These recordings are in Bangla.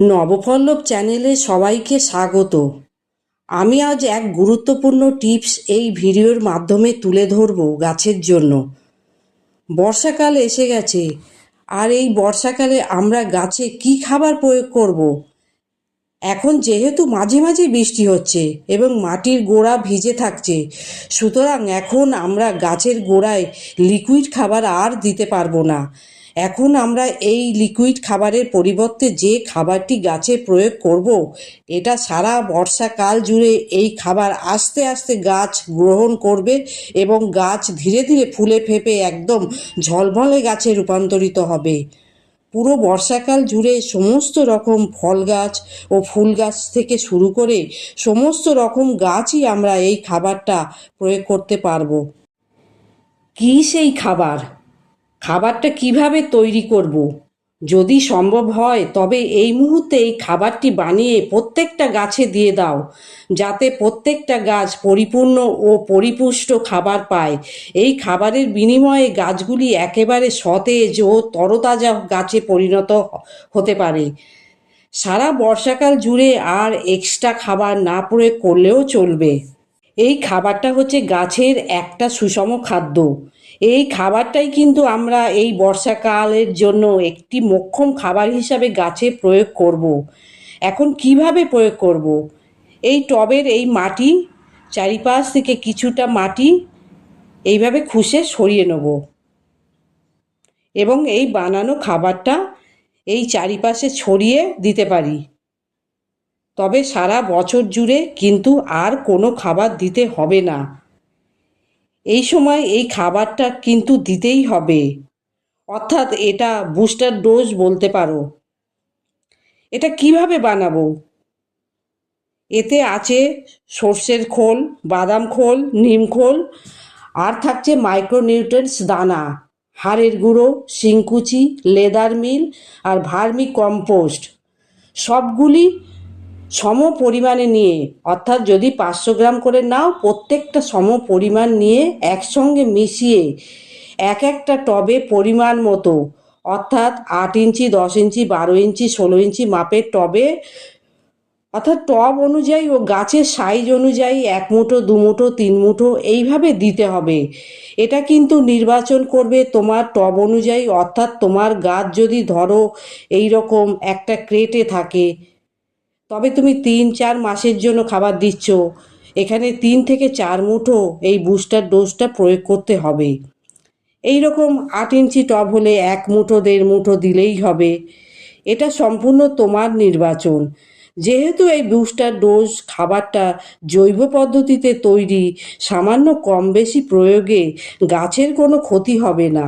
নবপল্লব চ্যানেলে সবাইকে স্বাগত। আমি আজ এক গুরুত্বপূর্ণ টিপস এই ভিডিওর মাধ্যমে তুলে ধরব গাছের জন্য। বর্ষাকাল এসে গেছে, আর এই বর্ষাকালে আমরা গাছে কি খাবার প্রয়োগ করব। এখন যেহেতু মাঝে মাঝে বৃষ্টি হচ্ছে এবং মাটির গোড়া ভিজে থাকছে, সুতরাং এখন আমরা গাছের গোড়ায় লিকুইড খাবার আর দিতে পারব না। এখন আমরা এই লিকুইড খাবারের পরিবর্তে যে খাবারটি গাছে প্রয়োগ করব, এটা সারা বর্ষাকাল জুড়ে এই খাবার আস্তে আস্তে গাছ গ্রহণ করবে এবং গাছ ধীরে ধীরে ফুলে ফেপে একদম ঝলমলে গাছে রূপান্তরিত হবে। পুরো বর্ষাকাল জুড়ে সমস্ত রকম ফল গাছ ও ফুল গাছ থেকে শুরু করে সমস্ত রকম গাছই আমরা এই খাবারটা প্রয়োগ করতে পারব। কী সেই খাবার? খাবারটা কীভাবে তৈরি করব। যদি সম্ভব হয়, তবে এই মুহূর্তে এই খাবারটি বানিয়ে প্রত্যেকটা গাছে দিয়ে দাও, যাতে প্রত্যেকটা গাছ পরিপূর্ণ ও পরিপুষ্ট খাবার পায়। এই খাবারের বিনিময়ে গাছগুলি একেবারে সতেজ ও তরতাজা গাছে পরিণত হতে পারে। সারা বর্ষাকাল জুড়ে আর এক্সট্রা খাবার না প্রয়োগ করলেও চলবে। এই খাবারটা হচ্ছে গাছের একটা সুষম খাদ্য। এই খাবারটাই কিন্তু আমরা এই বর্ষাকালের জন্য একটি মোক্ষম খাবার হিসাবে গাছে প্রয়োগ করব। এখন কীভাবে প্রয়োগ করব। এই টবের এই মাটি, চারিপাশ থেকে কিছুটা মাটি এইভাবে খুশে সরিয়ে নেব এবং এই বানানো খাবারটা এই চারিপাশে ছড়িয়ে দিতে পারি তবে সারা বছর জুড়ে কিন্তু আর কোনো খাবার দিতে হবে না এই সময় এই খাবারটা কিন্তু দিতেই হবে। অর্থাৎ এটা বুস্টার ডোজ বলতে পারো। এটা কীভাবে বানাবো? এতে আছে সর্ষের খোল, বাদাম খোল, নিম খোল, আর থাকছে মাইক্রোনিউট্রেন্টস দানা, হাড়ের গুঁড়ো, শিংকুচি, লেদার মিল, আর ভার্মি কম্পোস্ট। সবগুলি সম পরিমাণে নিয়ে, অর্থাৎ যদি পাঁচশো গ্রাম করে নাও, প্রত্যেকটা সম পরিমাণ নিয়ে একসঙ্গে মিশিয়ে এক একটা টবে পরিমাণ মতো, অর্থাৎ আট ইঞ্চি, দশ ইঞ্চি, বারো ইঞ্চি, ষোলো ইঞ্চি মাপের টবে, অর্থাৎ টব অনুযায়ী ও গাছের সাইজ অনুযায়ী এক মুঠো, দু মুঠো, তিন মুঠো, এইভাবে দিতে হবে। এটা কিন্তু নির্বাচন করবে তোমার টব অনুযায়ী, অর্থাৎ তোমার গাছ যদি ধরো এই রকম একটা ক্রেটে থাকে তবে তুমি তিন, চার মাসের জন্য খাবার দিচ্ছ। এখানে তিন থেকে চার মুঠো এই বুস্টার ডোজটা প্রয়োগ করতে হবে। এই রকম আট ইঞ্চি টব হলে এক মুঠো, দেড় মুঠো দিলেই হবে। এটা সম্পূর্ণ তোমার নির্বাচন। যেহেতু এই বুস্টার ডোজ খাবারটা জৈব পদ্ধতিতে তৈরি, সামান্য কম বেশি প্রয়োগে গাছের কোনো ক্ষতি হবে না।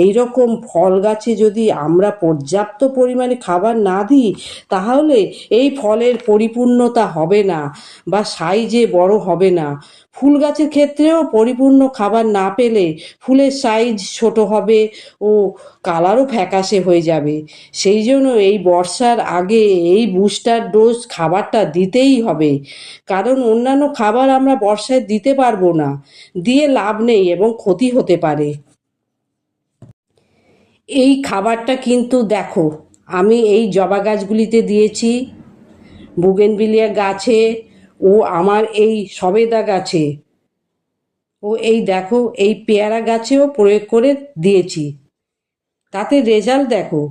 এই রকম ফল গাছে যদি আমরা পর্যাপ্ত পরিমাণে খাবার না দিই, তাহলে এই ফলের পরিপূর্ণতা হবে না বা সাইজে বড় হবে না। ফুল গাছের ক্ষেত্রেও পরিপূর্ণ খাবার না পেলে ফুলের সাইজ ছোট হবে ও কালারও ফ্যাকাশে হয়ে যাবে। সেই জন্য এই বর্ষার আগে এই বুস্টার ডোজ খাবারটা দিতেই হবে। কারণ অন্যান্য খাবার আমরা বর্ষায় দিতে পারব না। দিয়ে লাভ নেই এবং ক্ষতি হতে পারে। এই খাবারটা কিন্তু দেখো, আমি এই জবা গাছগুলিতে দিয়েছি বুগেনবিলিয়া গাছে, ও আমার এই সবেদা গাছে, ও এই দেখো, এই পেয়ারা গাছেও প্রয়োগ করে দিয়েছি। তাতে রেজাল্ট দেখো,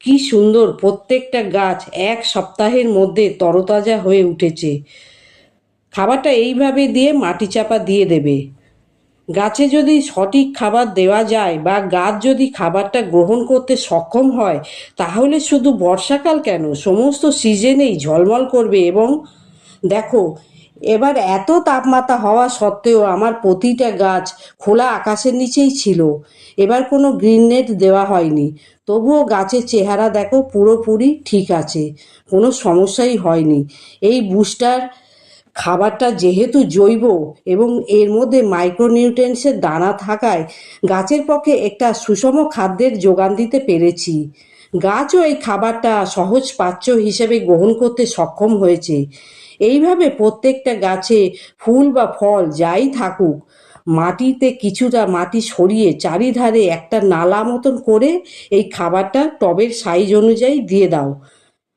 কি সুন্দর, প্রত্যেকটা গাছ এক সপ্তাহের মধ্যে তরতাজা হয়ে উঠেছে। খাবারটা এইভাবে দিয়ে মাটি চাপা দিয়ে দেবে। গাছে যদি সঠিক খাবার দেওয়া যায় বা গাছ যদি খাবারটা গ্রহণ করতে সক্ষম হয়, তাহলে শুধু বর্ষাকাল কেন? সমস্ত সিজনেই ঝলমল করবে এবং দেখো, এবার এত তাপমাত্রা হওয়া সত্ত্বেও আমার প্রতিটা গাছ খোলা আকাশের নিচেই ছিল। এবার কোনো গ্রিন নেট দেওয়া হয়নি। তবুও গাছের চেহারা দেখো পুরোপুরি ঠিক আছে, কোনো সমস্যাই হয়নি। এই বুস্টার খাবারটা যেহেতু জৈব এবং এর মধ্যে মাইক্রোনিউট্রেন্টসের দানা থাকায় গাছের পক্ষে একটা সুষম খাদ্যের যোগান দিতে পেরেছি। গাছও এই খাবারটা সহজ পাচ্য হিসেবে গ্রহণ করতে সক্ষম হয়েছে। এইভাবে প্রত্যেকটা গাছে ফুল বা ফল যাই থাকুক, মাটিতে কিছুটা মাটি সরিয়ে চারিধারে একটা নালা মতন করে এই খাবারটা টবের সাইজ অনুযায়ী দিয়ে দাও।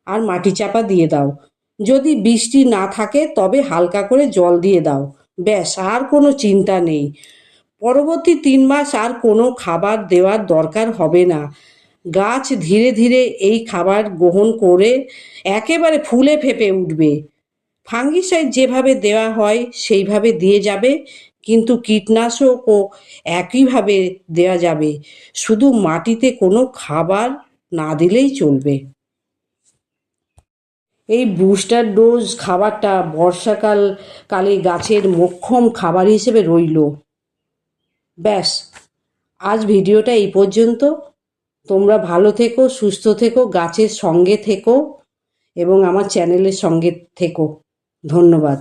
আর মাটি চাপা দিয়ে দাও। যদি বৃষ্টি না থাকে, তবে হালকা করে জল দিয়ে দাও। ব্যাস, আর কোনো চিন্তা নেই। পরবর্তী তিন মাস আর কোনো খাবার দেওয়ার দরকার হবে না। গাছ ধীরে ধীরে এই খাবার গ্রহণ করে একেবারে ফুলে ফেপে উঠবে। ফাঙ্গিসাইড যেভাবে দেওয়া হয়, সেইভাবে দিয়ে যাবে, কিন্তু কীটনাশকও একইভাবে দেওয়া যাবে। শুধু মাটিতে কোনো খাবার না দিলেই চলবে। এই বুস্টার ডোজ খাবারটা বর্ষাকাল কালে গাছের মোক্ষম খাবার হিসেবে রইল। ব্যাস, আজ ভিডিওটা এই পর্যন্ত। তোমরা ভালো থেকো, সুস্থ থেকো, গাছের সঙ্গে থেকো এবং আমার চ্যানেলের সঙ্গে থেকো। ধন্যবাদ।